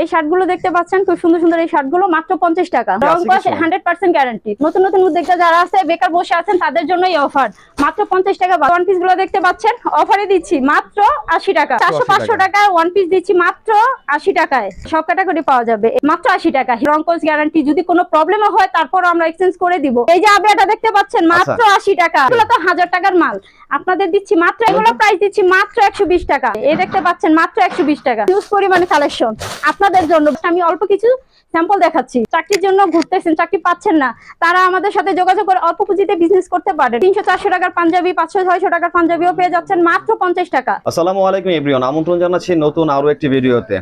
এই শার্টগুলো দেখতে পাচ্ছেন খুব সুন্দর সুন্দর এই শার্টগুলো মাত্র পঞ্চাশ টাকা। রং কস? হান্ড্রেড পার্সেন্ট গ্যারান্টি নতুন নতুন উদ্যোক্তা যারা আছে বেকার বসে আছেন তাদের জন্য এই অফার মাত্র পঞ্চাশ টাকা ওয়ান পিসগুলো দেখতে পাচ্ছেন অফারে দিচ্ছি মাত্র আশি টাকা। চারশো 80 পাঁচশো টাকা। ওয়ান পিস দিচ্ছি মাত্র আশি টাকায়। সব ক্যাটাগরি পাওয়া যাবে। মাত্র আশি টাকা। রং কস গ্যারান্টি যদি কোনো প্রবলেম হয় তারপর আমরা এক্সচেঞ্জ করে দিব। এই যে আবেটা দেখতে পাচ্ছেন মাত্র আশি টাকা। এগুলো তো হাজার টাকার মাল। আপনাদের দিচ্ছি মাত্র এগুলো প্রাইস দিচ্ছি মাত্র একশো বিশ টাকা। এই দেখতে পাচ্ছেন মাত্র একশো বিশ টাকা। হিউজ পরিমাণে কালেকশন আপনাদের জন্য। আমি অল্প কিছু স্যাম্পল দেখাচ্ছি। চাকরির জন্য ঘুরতেছেন চাকরি পাচ্ছেন না। তারা আমাদের সাথে যোগাযোগ করে অল্প পুঁজিতে বিজনেস করতে পারে তিনশো চারশো টাকার পাঞ্জাবি পাঁচশো ছয়শো টাকার পাঞ্জাবিও পেয়ে যাচ্ছেন মাত্র পঞ্চাশ টাকা। আসসালামু আলাইকুম এভরিওয়ান আমন্ত্রণ জানাচ্ছি নতুন আরও একটি ভিডিওতে।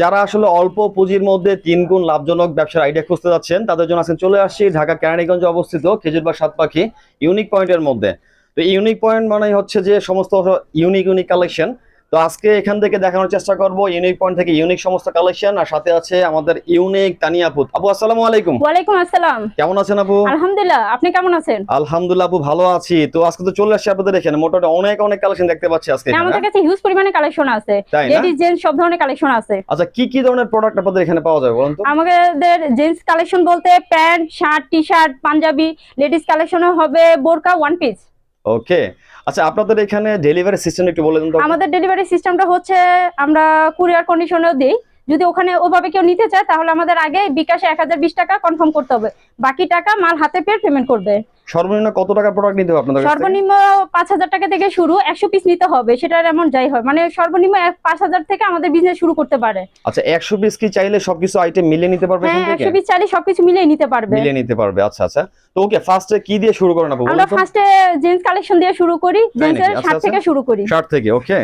যারা আসলে অল্প পুঁজির মধ্যে তিন গুণ লাভজনক ব্যবসার আইডিয়া খুঁজতে যাচ্ছেন তাদের জন্য আজকে চলে আসছি ঢাকা কেরানীগঞ্জে অবস্থিত খেজুরবাগ সাত পাখি ইউনিক পয়েন্টের মধ্যে। তো ইউনিক পয়েন্ট মানে হচ্ছে যে সমস্ত ইউনিক ইউনিক কালেকশন তো আজকে এখান থেকে দেখানোর চেষ্টা করব ইউনিক পয়েন্ট থেকে ইউনিক সমস্ত কালেকশন আর সাথে আছে আমাদের ইউনিক তানিয়া আপু আপু আসসালামু আলাইকুম। ওয়ালাইকুম আসসালাম। কেমন আছেন আপু? আলহামদুলিল্লাহ আপনি কেমন আছেন? আলহামদুলিল্লাহ আপু ভালো আছি। তো আজকে তো চলে আসছি আপনাদের এখানে। মোটামুটি অনেক অনেক কালেকশন দেখতে পাচ্ছি আজকে আমাদের কাছে হিউজ পরিমাণে কালেকশন আছে। লেডিস জেন্টস সব ধরনের কালেকশন আছে। আচ্ছা কি কি ধরনের প্রোডাক্ট আপনাদের এখানে পাওয়া যায় বলুন তো? আমাদের জেন্টস কালেকশন বলতে pant shirt T shirt panjabi ladies কালেকশনে হবে বোরকা ওয়ান পিস ওকে। আচ্ছা আপনাদের এখানে ডেলিভারি সিস্টেম একটু বলে দিন তো। আমাদের ডেলিভারি সিস্টেমটা হচ্ছে আমরা কুরিয়ার কন্ডিশনেও দিই। যদি ওখানে ওভাবে কেউ নিতে চায় তাহলে আমাদের আগে বিকাশে এক হাজার বিশ টাকা কনফার্ম করতে হবে। বাকি টাকা মাল হাতে পেয়ে পেমেন্ট করবে। সর্বনিম্ন কত টাকা প্রোডাক্ট নিতে হবে আপনাদের সর্বনিম্ন পাঁচ হাজার টাকা থেকে শুরু একশো পিস নিতে হবে সেটার এমন যাই হয়। মানে সর্বনিম্ন এক- পাঁচ হাজার থেকে আমাদের বিজনেস শুরু করতে পারে। আচ্ছা একশো পিস কি চাইলে সবকিছু আইটেম মিলিয়ে নিতে পারবে হ্যাঁ এখান থেকে? একশো পিস চাইলে সবকিছু মিলিয়ে নিতে পারবে। মিলিয়ে নিতে পারবে আচ্ছা আচ্ছা। তো ওকে ফার্স্টে কি দিয়ে শুরু করেন আপু? আমরা ফার্স্টে জেন্টস কালেকশন দিয়ে শুরু করি নাকি? জেন্টসের আচ্ছা, শার্ট আচ্ছা। থেকে শুরু করি। শার্ট থেকে ওকে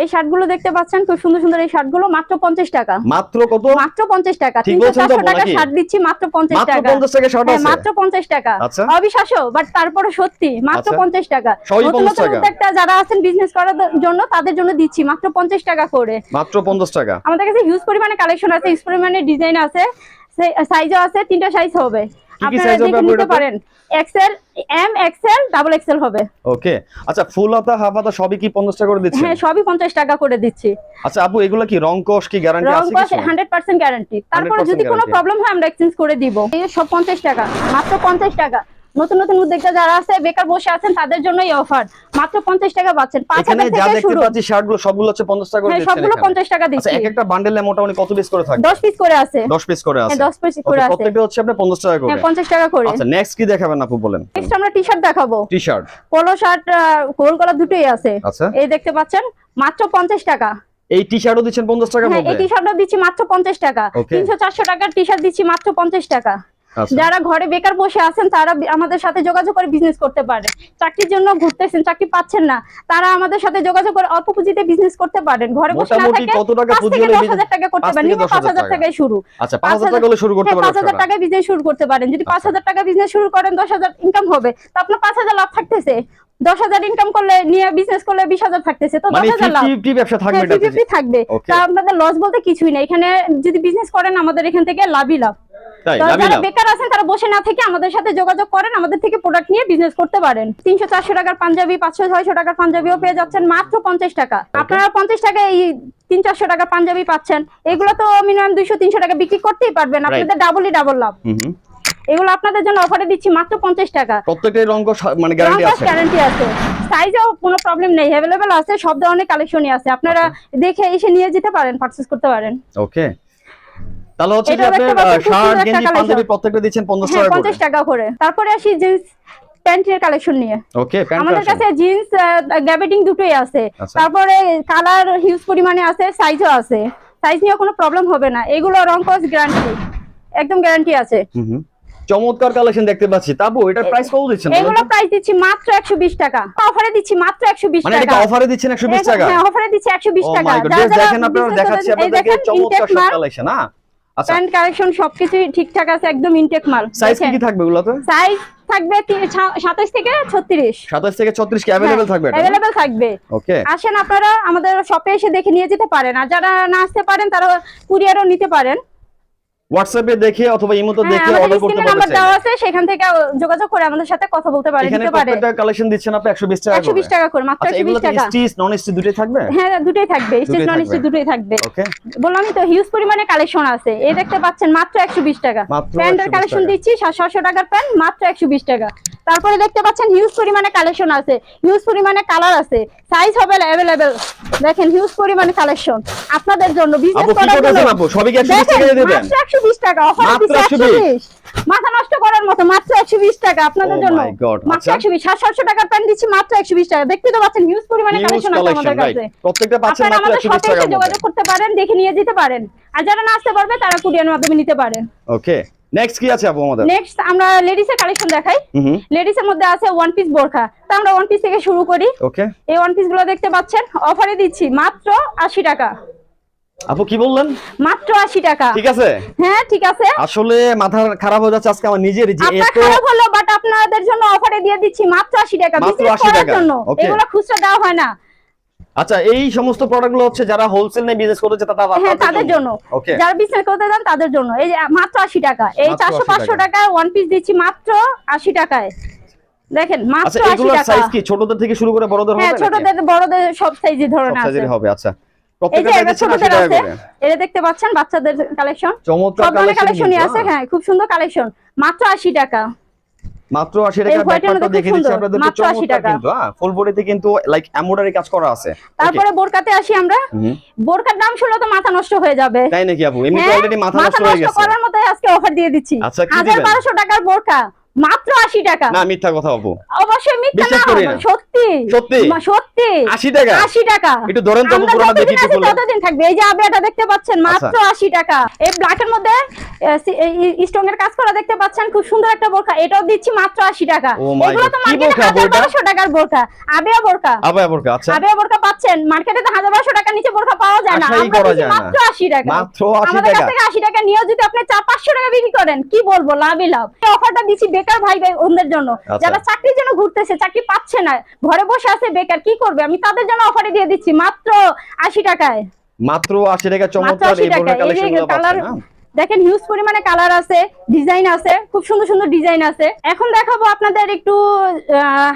এই শার্টগুলো দেখতে পাচ্ছেন? খুব সুন্দর সুন্দর এই শার্টগুলো। মাত্র পঞ্চাশ টাকা। মাত্র কত? মাত্র পঞ্চাশ টাকা। ঠিক তিনশো বলছেন তো চারশো টাকা শার্ট দিচ্ছি মাত্র পঞ্চাশ মাত্র টাকা। পঞ্চাশ টাকা শার্ট হ্যাঁ, আছে? মাত্র পঞ্চাশ টাকা। আচ্ছা। অবিশ্বাস্য বাট তারপরে সত্যি মাত্র আচ্ছা। পঞ্চাশ টাকা। নতুন 50 নতুন উদ্যোক্তা যারা আছেন বিজনেস করার জন্য তাদের জন্য দিচ্ছি মাত্র পঞ্চাশ টাকা করে। মাত্র পঞ্চাশ টাকা। আমাদের কাছে হিউজ পরিমাণে কালেকশন আছে হিউজ পরিমাণে ডিজাইন আছে সাইজও আছে তিনটা সাইজ হবে। আপনারা দেখে নিতে? পারেন XL M XL double XL হবে। ওকে আচ্ছা ফুল হাতা হাফ হাতা সবই কি পঞ্চাশ টাকা করে দিচ্ছেন? হ্যাঁ সবই পঞ্চাশ টাকা করে দিচ্ছি। আচ্ছা আপু এগুলো কি রং কি গ্যারান্টি রং আছে কিছু? হান্ড্রেড পার্সেন্ট গ্যারান্টি তারপরে 100% যদি কোনো প্রবলেম হয় আমরা এক্সচেঞ্জ করে দিব। এই সব পঞ্চাশ টাকা মাত্র পঞ্চাশ টাকা। নতুন নতুন উদ্যোক্তা যারা আছে বেকার বসে আছেন তাদের জন্য এই অফার মাত্র পঞ্চাশ টাকা পাচ্ছেন। পাঁচ এখানে হাজার যা থেকে দেখতে শুরু। পাচ্ছি শার্টগুলো সবগুলো হচ্ছে পঞ্চাশ টাকা করে হ্যাঁ দিচ্ছেন সবগুলো এখানে। পঞ্চাশ টাকা আচ্ছা দিচ্ছি। এক একটা বান্ডেলে মোটামুটি কত পিস করে থাকবে দশ পিস করে আছে। দশ পিস করে আছে। হ্যাঁ দশ পিস করে আছে। প্রত্যেকটা হচ্ছে আপনার পঞ্চাশ টাকা করে। হ্যাঁ পঞ্চাশ টাকা করে। আচ্ছা নেক্সট কি দেখাবেন আপু বলেন। নেক্সট আমরা টি শার্ট দেখাবো। টি শার্ট পোলো শার্ট গোল গলা দুটোই আছে। আচ্ছা। এই দেখতে পাচ্ছেন মাত্র পঞ্চাশ টাকা। এই টি শার্টও দিচ্ছেন পঞ্চাশ টাকার হ্যাঁ এই মধ্যে? টি শার্টটা দিচ্ছি মাত্র পঞ্চাশ টাকা। Okay. তিনশো চারশো টাকার টি শার্ট দিচ্ছি মাত্র পঞ্চাশ টাকা। যারা ঘরে বেকার বসে আছেন তারা আমাদের সাথে যোগাযোগ করে বিজনেস করতে পারে চাকরির জন্য ঘুরতেছেন চাকরি পাচ্ছেন না তারা আমাদের সাথে যোগাযোগ করে অল্প পুঁজিতে বিজনেস করতে পারেন। ঘরে বসে না থেকে কত টাকা পুঁজি হলে টাকা করতে পারেন নিম্ন দশ পাঁচ হাজার হাজার টাকা। টাকায় শুরু। আচ্ছা পাঁচ হাজার টাকা হলে শুরু করতে পারেন 5000 টাকায় বিজনেস শুরু করতে পারেন। যদি পাঁচ হাজার টাকা বিজনেস শুরু করেন দশ হাজার ইনকাম হবে তো আপনার পাঁচ হাজার লাভ থাকতেছে। দশ হাজার ইনকাম করলে নিয়ে বিজনেস করলে বিশ হাজার থাকতেছে তো দশ মানে হাজার লাভ। ফিফটি ফিফটি ব্যবসা থাকবে হ্যাঁ, এটাতে 50-50 থাকবে। তা আপনাদের লস বলতে কিছুই না এখানে যদি বিজনেস করেন আমাদের এখান থেকে লাভই লাভ। যারা বেকার আছেন তারা বসে না থেকে আমাদের সাথে যোগাযোগ করেন আমাদের থেকে প্রোডাক্ট নিয়ে বিজনেস করতে পারেন। তিনশো চারশো টাকার পাঞ্জাবি পাঁচশো ছয়শো টাকার পাঞ্জাবিও পেয়ে যাচ্ছেন মাত্র পঞ্চাশ টাকা। আপনারা পঞ্চাশ টাকায় এই তিন চারশো টাকার পাঞ্জাবি পাচ্ছেন। এগুলো তো মিনিমাম দুইশো তিনশো টাকা বিক্রি করতেই পারবেন। আপনাদের ডাবলই ডাবল লাভ। এগুলো আপনাদের জন্য অফারে দিচ্ছি মাত্র পঞ্চাশ টাকা। প্রত্যেকটাই রং মানে গ্যারান্টি আছে? গ্যারান্টি আছে। সাইজেও কোনো প্রবলেম নেই অ্যাভেলেবেল আছে সব ধরনের কালেকশনই আছে। আপনারা। দেখে এসে নিয়ে যেতে পারেন পারচেজ করতে পারেন। ওকে তাহলে হচ্ছে যে এটাও দেখতে আপনার পাচ্ছেন, খুব শার্ট গেঞ্জি পাঞ্জাবি প্রত্যেকটা দিচ্ছেন পঞ্চাশ হ্যাঁ টাকা করে। পঞ্চাশ টাকা করে। তারপরে আসি জিন্স প্যান্টের কালেকশন নিয়ে। ওকে আমাদের কাছে জিন্স গ্যাবেটিং দুটোই আছে। আচ্ছা। তারপরে কালার হিউজ পরিমাণে আছে সাইজও আছে। সাইজ নিয়ে কোনো প্রবলেম হবে না। এগুলো রং কস গ্যারান্টি একদম গ্যারান্টি আছে। হুম। চমৎকার কালেকশন দেখতে পাচ্ছি তাবু এটার প্রাইস কত দিচ্ছেন বলেন এগুলো তো? প্রাইস দিচ্ছি মাত্র একশো বিশ টাকা অফারে দিচ্ছি মাত্র একশো বিশ মানে টাকা এটা অফারে দিচ্ছেন 120 টাকা হ্যাঁ অফারে দিচ্ছি একশো বিশ ও টাকা মাই গড যারা যারা দেখেন আপনারা business দেখাচ্ছি করতে- এই আপনাদেরকে দেখেন চমৎকার intake সব মাল কালেকশন হ্যাঁ আচ্ছা প্যান্ট কালেকশন সবকিছু ঠিকঠাক আছে একদম ইনটেক মাল সাইজ কি কি থাকবে এগুলোতে সাইজ থাকবে সাতাশ থেকে ছত্রিশ 27 থেকে 34 কি হ্যাঁ, अवेलेबल থাকবে এটা অ্যাভেলেবেল থাকবে ওকে আসেন আপনারা আমাদের শপে এসে দেখে নিয়ে যেতে পারেন আর যারা না আসতে পারেন তারা কুরিয়ারও নিতে পারেন হোয়াটসঅ্যাপে দেখে অথবা ইমোতে হ্যাঁ দেখে অর্ডার করতে পারবেন নাম্বার দেওয়া আছে সেখান থেকে যোগাযোগ করে আমাদের সাথে কথা বলতে পারে এখানে নিতে পারে প্রত্যেকটা কালেকশন দিচ্ছেন আপনি? 120 টাকা একশো বিশ টাকা করে মাত্র আচ্ছা একশো বিশ এগুলোতে টাকা। স্টিচ নন স্টিচ দুটোই থাকবে? হ্যাঁ দুটোই থাকবে স্টিচ নন স্টিচ দুটেই থাকবে। ওকে বললামই তো হিউজ পরিমাণে কালেকশন আছে। এই দেখতে পাচ্ছেন মাত্র একশো বিশ টাকা। মাত্র প্যান্টের কালেকশন দিচ্ছি সাতশো টাকার প্যান্ট মাত্র একশো বিশ টাকা। তারপরে দেখতে পাচ্ছেন হিউজ পরিমাণে কালেকশন আছে। হিউজ পরিমাণে কালার আছে। সাইজ হবে অ্যাভেলেবেল দেখেন হিউজ পরিমাণে কালেকশন আপনাদের জন্য বিজনেস করার জন্য আপু? সবই কি 120 টাকা দিয়ে দিবেন? মাত্র একশো বিশ টাকা। অফার মাত্র একশো 120 বিশ। মাথা নষ্ট করার মতো মাত্র একশো বিশ টাকা আপনাদের Oh জন্য। মাত্র আচ্ছা। একশো বিশ সাতশো টাকার প্যান্ট দিচ্ছি মাত্র একশো বিশ টাকা। দেখতে তো পাচ্ছেন হিউজ পরিমাণে কালেকশন আছে আমাদের কাছে। প্রত্যেকটা পাচ্ছেন মাত্র আমাদের 120 শপে টাকার যোগাযোগ করতে পারেন দেখে নিয়ে যেতে পারেন। আর যারা না আসতে পারবে তারা কুরিয়ার মাধ্যমে নিতে পারেন। ওকে নেক্সট কি আছে আপু আমাদের? নেক্সট আমরা লেডিস এর কালেকশন দেখাই। হুম লেডিস এর মধ্যে আছে ওয়ান পিস বোরখা। তো আমরা ওয়ান পিস থেকে শুরু করি। ওকে এই ওয়ান পিসগুলো দেখতে পাচ্ছেন অফারে দিচ্ছি মাত্র আশি টাকা। আপু কি বললেন? মাত্র আশি টাকা। ঠিক আছে? হ্যাঁ ঠিক আছে। আসলে মাথা খারাপ হয়ে যাচ্ছে আজকে আমার নিজের যে এত খারাপ হলো বাট আপনাদের জন্য অফারে দিয়ে দিচ্ছি মাত্র আশি টাকা। মাত্র 80 টাকা, এগুলো খুচরা দেওয়া হয় না। আচ্ছা এই সমস্ত প্রোডাক্টগুলো হচ্ছে যারা হোলসেল নিয়ে বিজনেস করতে চায় তারা হ্যাঁ তাদের জন্য। যারা বিজনেস করতে চান তাদের জন্য। এই যে মাত্র আশি টাকা। এই মাত্র চারশো 80 পাঁচশো টাকা। টাকায় ওয়ান পিস দিচ্ছি মাত্র আশি টাকায়। দেখেন মাত্র আচ্ছা আশি এগুলোর টাকা। সাইজ কি? ছোটদের থেকে শুরু করে বড়দের হবে হ্যাঁ? ছোটদের বড়দের সব সাইজের সব ধরনের আছে। সাইজেরই হবে আচ্ছা। 80 দেখতে পাচ্ছেন বাচ্চাদের কালেকশন কালেকশনই আছে হ্যাঁ। খুব সুন্দর কালেকশন মাত্র আশি টাকা। মাত্র 80 টাকা দেখে দিচ্ছি আপনাদের মাত্র 80 টাকা। কিন্তু হ্যাঁ ফুল বডিতে কিন্তু লাইক এমব্রয়ডারি কাজ করা আছে। তারপরে বোরকাতে আসি আমরা। বোরকার দাম শুনলে তো মাথা নষ্ট হয়ে যাবে। তাই নাকি আপু? এমনিতে হ্যাঁ, অলরেডি মাথা নষ্ট হয়ে গেছে। করার মতো আজকে অফার দিয়ে দিচ্ছি। আচ্ছা, কি হাজার দিবেন? বারোশো টাকার বোরকা মাত্র আশি টাকা। না মিথ্যা কথা আপু। অবশ্যই মিথ্যা না সত্যি। সত্যি? সত্যি। 80 টাকা? আশি টাকা। একটু ধরেন তো পুরোটা দেখি খুলে। ততদিন থাকবে। এই যে আবেটা দেখতে পাচ্ছেন মাত্র আচ্ছা। আশি টাকা। এই ব্ল্যাক এর মধ্যে স্টোন এর কাজ করা দেখতে পাচ্ছেন খুব সুন্দর একটা বোরখা। এটাও দিচ্ছি মাত্র আশি টাকা। এগুলো তো মার্কেটে বোরখা হাজার বইটা? বারোশো টাকার বোরখা। আবেয়া বোরখা। আবার বোরকা আচ্ছা। আবেয়া বোরখা পাচ্ছেন। মার্কেটে তো হাজার বারোশো টাকার নিচে বোরখা পাওয়া যায় না। আমরা যায় না। মাত্র আশি টাকা। মাত্র 80 আমাদের কাছ টাকা। থেকে আশি টাকা নিয়েও যদি আপনি চার পাঁচশো টাকা বিক্রি করেন কি বলব? লাভই লাভ। এই অফারটা দিচ্ছি বেকার ভাই ভাই ওদের জন্য। আচ্ছা। যারা চাকরির জন্য ঘুরতেছে চাকরি পাচ্ছে না ঘরে বসে আছে বেকার কি করবে? আমি তাদের জন্য অফারে দিয়ে দিচ্ছি মাত্র আশি টাকায়। মাত্র 80 টাকা চমৎকার এই বোরকা এই কালার দেখেন হিউজ পরিমাণে কালার আছে ডিজাইন আছে খুব সুন্দর সুন্দর ডিজাইন আছে। এখন দেখাবো আপনাদের একটু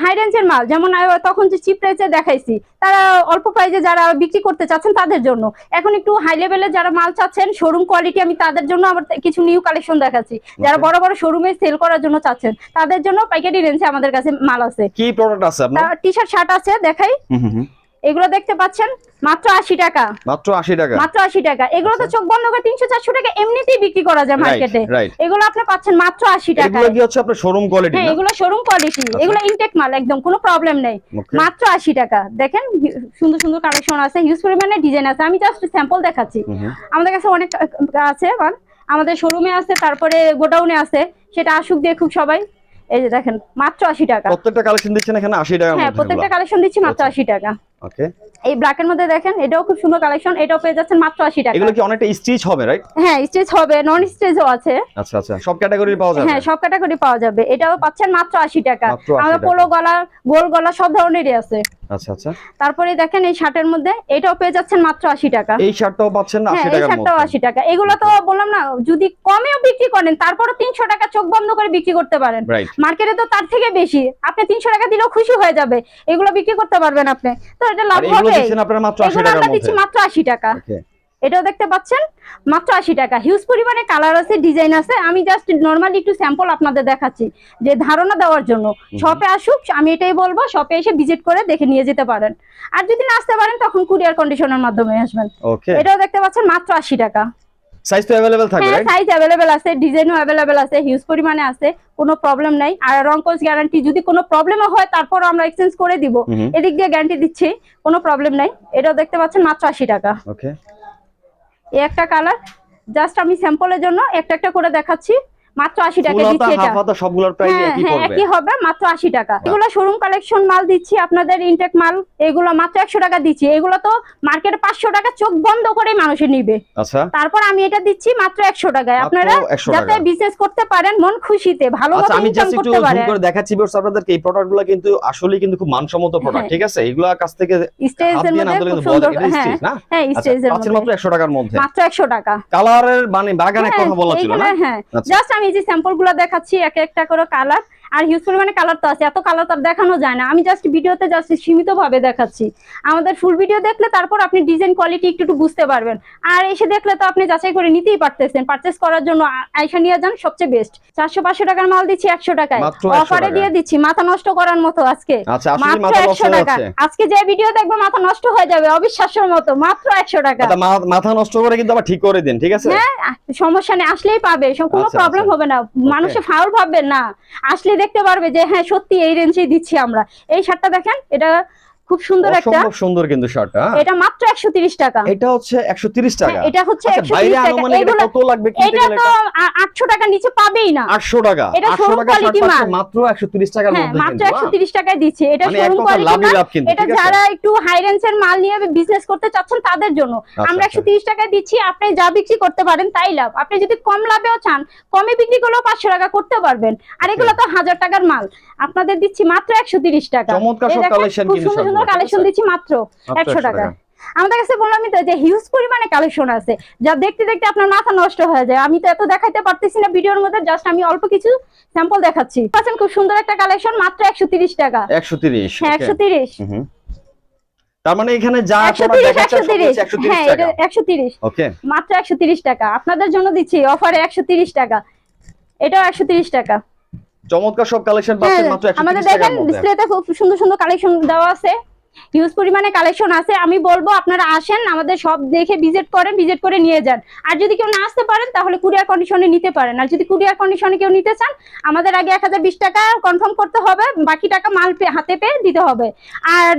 হাই রেঞ্জের মাল। যেমন তখন যে চিপ প্রাইসে দেখাইছি তারা অল্প প্রাইজে যারা বিক্রি করতে চাচ্ছেন তাদের জন্য। এখন একটু হাই লেভেলের যারা মাল চাচ্ছেন শোরুম কোয়ালিটি আমি তাদের জন্য আবার কিছু নিউ কালেকশন দেখাচ্ছি। যারা বড় বড় শোরুমে সেল করার জন্য চাচ্ছেন তাদের জন্য পাইকারি রেঞ্জে আমাদের কাছে মাল আছে। কি প্রোডাক্ট আছে আপনার? টি শার্ট শার্ট আছে দেখাই। হুম, হুম, হুম। এগুলো দেখতে পাচ্ছেন? মাত্র আশি টাকা। মাত্র 80 টাকা। মাত্র আশি টাকা। এগুলো তো চোখ বন্ধ করে তিনশো চারশো টাকা এমনিতেই বিক্রি করা যায় মার্কেটে। এগুলো আপনি পাচ্ছেন মাত্র আশি টাকা। এগুলো কি হচ্ছে আপনার শোরুম কোয়ালিটি হ্যাঁ এগুলো শোরুম কোয়ালিটি এগুলো ইনটেক মাল একদম কোনো প্রবলেম নেই। মাত্র আশি টাকা। দেখেন সুন্দর সুন্দর কালেকশন আছে হিউজ পরিমাণে ডিজাইন আছে। আমি জাস্ট স্যাম্পল দেখাচ্ছি। আমাদের কাছে অনেক আছে। আমাদের শোরুমে আছে তারপরে গোডাউনে আছে। সেটা আসুক দেখুক সবাই। এই যে দেখেন মাত্র আশি টাকা। প্রত্যেকটা কালেকশন দিচ্ছেন এখানে 80 টাকার হ্যাঁ প্রত্যেকটা কালেকশন দিচ্ছি মাত্র আশি টাকা। ওকে এই ব্ল্যাকের মধ্যে দেখেন এটাও খুব সুন্দর কালেকশন এটাও পেয়ে যাচ্ছেন মাত্র আশি টাকা। এগুলো কি অনেকটা স্টিচ হবে রাইট হ্যাঁ স্টেজ হবে নন স্টিচও আছে। আচ্ছা আচ্ছা সব ক্যাটাগরি পাওয়া যাবে? হ্যাঁ সব ক্যাটাগরি পাওয়া যাবে। এটাও পাচ্ছেন মাত্র আশি টাকা। মাত্র 80 আমাদের টাকা। পোলো গলা গোল গলা সব ধরনেরই আছে। আচ্ছা আচ্ছা। তারপরে দেখেন এই শার্টের মধ্যে এটাও পেয়ে যাচ্ছেন মাত্র আশি টাকা। এই শার্টটাও পাচ্ছেন না হ্যাঁ 80 এই শার্টটাও মধ্যে। আশি টাকা। এগুলো তো বললাম না যদি কমেও বিক্রি করেন তারপরে তিনশো টাকা চোখ বন্ধ করে বিক্রি করতে পারেন। মার্কেটে তো তার থেকে বেশি। আপনি তিনশো টাকা দিলেও খুশি হয়ে যাবে। এগুলো বিক্রি করতে পারবেন আপনি। তো এটা লাভ হবে। এগুলো দিচ্ছেন আপনারা মাত্র 80 এগুলো টাকার আমরা দিচ্ছি মধ্যে মাত্র আশি টাকা। ওকে এটাও দেখতে পাচ্ছেন মাত্র আশি টাকা হিউজ পরিমাণে কালার আছে ডিজাইন আছে আমি জাস্ট নর্মালি একটু স্যাম্পল আপনাদের দেখাচ্ছি যে ধারণা দেওয়ার জন্য শপে আসুক আমি এটাই বলবো শপে এসে ভিজিট করে দেখে নিয়ে যেতে পারেন আর যদি না আসতে পারেন তখন কুরিয়ার কন্ডিশনের মাধ্যমে আসবেন ওকে এটাও দেখতে পাচ্ছেন মাত্র আশি টাকা সাইজ তো अवेलेबल থাকবে হ্যাঁ রাইট সাইজ অ্যাভেলেবেল আছে ডিজাইনও অ্যাভেলেবেল আছে হিউজ পরিমাণে আছে কোনো প্রবলেম নাই আর রংকোজ গ্যারান্টি যদি কোনো প্রবলেমও হয় তারপর আমরা এক্সচেঞ্জ করে দিব হুম হুম। এদিক দিয়ে গ্যারান্টি দিচ্ছি কোনো প্রবলেম নাই এটাও দেখতে পাচ্ছেন মাত্র আশি টাকা ওকে এই একটা কালার জাস্ট আমি স্যাম্পলের জন্য একটা একটা করে দেখাচ্ছি। মাত্র আশি টাকা দিচ্ছি এটা। হাফ হাতা সবগুলোর প্রাইস হ্যাঁ একই হ্যাঁ পড়বে। একই হবে মাত্র আশি টাকা। এগুলো শোরুম কালেকশন মাল দিচ্ছি আপনাদের ইনটেক মাল এগুলো মাত্র একশো টাকা দিচ্ছি। এগুলো তো মার্কেটে পাঁচশো টাকা চোখ বন্ধ করে মানুষে নিবে। আচ্ছা। তারপর আমি এটা দিচ্ছি মাত্র একশো টাকায়। আপনারা যাতে বিজনেস করতে পারেন মন খুশিতে ভালো আচ্ছা আমি জাস্ট একটু জুম করে দেখাচ্ছি ভিউয়ার্স আপনাদেরকে এই প্রোডাক্টগুলো কিন্তু আসলেই কিন্তু খুব মানসম্মত প্রোডাক্ট হ্যাঁ। ঠিক আছে? এগুলো কাছ থেকে স্টেজের মধ্যে খুব সুন্দর হ্যাঁ। হ্যাঁ আচ্ছা স্টেজের মাত্র মধ্যে। 100 টাকার মধ্যে। মাত্র একশো টাকা। কালারের মানে বাগানের কথা বলা ছিল না? হ্যাঁ। আচ্ছা। জাস্ট আমি যে স্যাম্পলগুলা দেখাচ্ছি এক একটা করে কালার আর হিউজ পরিমাণে কালার তো আছে এত কালার তো দেখানো যায় না। আমি জাস্ট ভিডিওতে জাস্ট সীমিত ভাবে দেখাচ্ছি। আমাদের ফুল ভিডিও দেখলে তারপর আপনি ডিজাইন কোয়ালিটি একটু একটু বুঝতে পারবেন। আর এসে দেখলে তো আপনি যাচাই করে নিতেই পারতেছেন। পারচেস করার জন্য আইসা নিয়ে যান সবচেয়ে বেস্ট চারশো পাঁচশো টাকার মাল দিচ্ছি একশো টাকায়। অফারে দিয়ে দিচ্ছি মাথা নষ্ট করার মতো আজকে। আচ্ছা মাত্র একশো টাকা। আজকে যে ভিডিও দেখব মাথা নষ্ট হয়ে যাবে অবিশ্বাস্যের মতো। মাত্র একশো টাকা। আচ্ছা, মাথা নষ্ট করে কিন্তু আবার ঠিক করে দিন ঠিক আছে? হ্যাঁ সমস্যা নেই আসলেই পাবে। কোনো প্রবলেম আচ্ছা। হবে না। মানুষে ফাউল ভাববেন না। আসলে দেখতে পারবে যে হ্যাঁ সত্যি এই রেঞ্জেই দিচ্ছি আমরা। এই শার্টটা দেখেন এটা খুব সুন্দর একটা অসম্ভব সুন্দর কিন্তু শার্টটা এটা মাত্র একশো তিরিশ টাকা। এটা হচ্ছে 130 টাকা হ্যাঁ, এটা হচ্ছে আচ্ছা একশো বাইরে তিরিশ টাকা। এটা কত লাগবে কিনতে এটা তো এটা? আটশো টাকা নিচে পাবেই না। 800 টাকা। 800 টাকা। মাত্র 130 টাকার হ্যাঁ মধ্যে মাত্র কিন্তু একশো বাহ। তিরিশ টাকায় দিচ্ছি। এটা মানে শোরুম কোয়ালিটি লাভ এটা যারা একটু হাই রেঞ্জের মাল নিয়ে বিজনেস করতে চাচ্ছেন তাদের জন্য। আমরা আচ্ছা। একশো তিরিশ টাকায় দিচ্ছি। আপনি যা বিক্রি করতে পারেন তাই লাভ। আপনি যদি কম লাভেও চান কমে বিক্রি করলেও পাঁচশো টাকা করতে পারবেন। আর এগুলো তো হাজার টাকার মাল। আপনাদের দিচ্ছি মাত্র একশো তিরিশ টাকা। চমৎকার সব খুব কিন্তু সুন্দর ঠিক কালেকশন দিচ্ছি মাত্র একশো 100 টাকা। আমাদের কাছে বললাম তো যে হিউজ পরিমাণে কালেকশন আছে যা দেখতে দেখতে আপনার মাথা নষ্ট হয়ে যায়। আমি তো এত দেখাইতে পারতেছি না ভিডিওর মধ্যে জাস্ট আমি অল্প কিছু স্যাম্পল দেখাচ্ছি। পাচ্ছেন খুব সুন্দর একটা কালেকশন মাত্র একশো তিরিশ টাকা। 130 হ্যাঁ okay। একশো তিরিশ। তার মানে এখানে যা একশো তিরিশ দেখাচ্ছে একশো তিরিশ। হ্যাঁ এটা একশো তিরিশ। ওকে মাত্র একশো তিরিশ টাকা। আপনাদের জন্য দিচ্ছি অফারে একশো তিরিশ টাকা। এটাও একশো তিরিশ টাকা। চমৎকার সব কালেকশন হ্যাঁ পাচ্ছেন মাত্র 130 আমাদের টাকার দেখেন ডিসপ্লেতে খুব সুন্দর সুন্দর কালেকশন দেওয়া আছে। হিউজ পরিমাণে কালেকশন আছে, আমি বলব আপনারা আসেন, আমাদের সব দেখে ভিজিট করেন ভিজিট করে নিয়ে যান। আর যদি কেউ না আসতে পারেন, তাহলে কুরিয়ার কন্ডিশনে নিতে পারেন। আর যদি কুরিয়ার কন্ডিশনে কেউ নিতে চান, আমাদের আগে এক হাজার বিশ টাকা কনফার্ম করতে হবে, বাকি টাকা মাল হাতে পেয়ে দিতে হবে। আর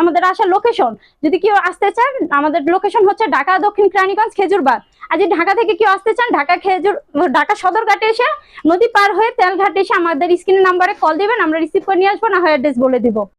আমাদের আসার লোকেশন যদি কেউ আসতে চান, আমাদের লোকেশন হচ্ছে ঢাকা, দক্ষিণ কেরানীগঞ্জ খেজুরবাগ আর যদি ঢাকা থেকে কেউ আসতে চান, ঢাকা, খেজুর ঢাকা সদরঘাটে এসে, নদী পার হয়ে তেলঘাটে এসে আমাদের স্ক্রিনের নাম্বারে কল দিবেন, আমরা রিসিভ করে নিয়ে আসব, না হয় অ্যাড্রেস বলে দিব।